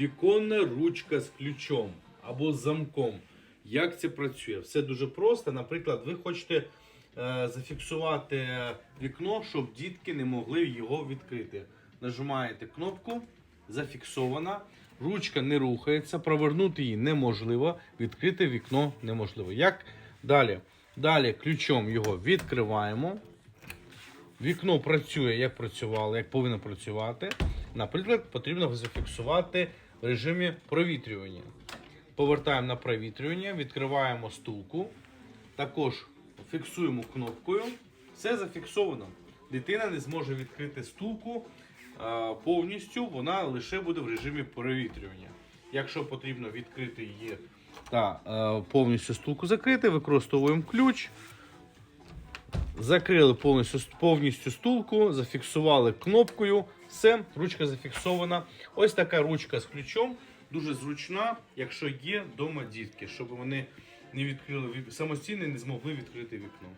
віконна ручка з ключом або з замком. Як це працює? Все дуже просто. Наприклад, ви хочете е, зафіксувати вікно, щоб дітки не могли його відкрити. Нажимаєте кнопку, зафіксована, ручка не рухається, провернути її неможливо, відкрити вікно неможливо. Як далі? Далі ключом його відкриваємо. Вікно працює, як працювало, як повинно працювати. Наприклад, потрібно зафіксувати в режимі провітрювання. Повертаємо на провітрювання, відкриваємо стулку. Також фіксуємо кнопкою. Все зафіксовано. Дитина не зможе відкрити стулку повністю, вона лише буде в режимі провітрювання. Якщо потрібно відкрити її та е, повністю стулку закрити, використовуємо ключ. Закрили повністю, повністю стулку, зафіксували кнопкою. Все, ручка зафіксована. Ось така ручка з ключом. Дуже зручна, якщо є вдома дітки, щоб вони не відкрили самостійно не змогли відкрити вікно.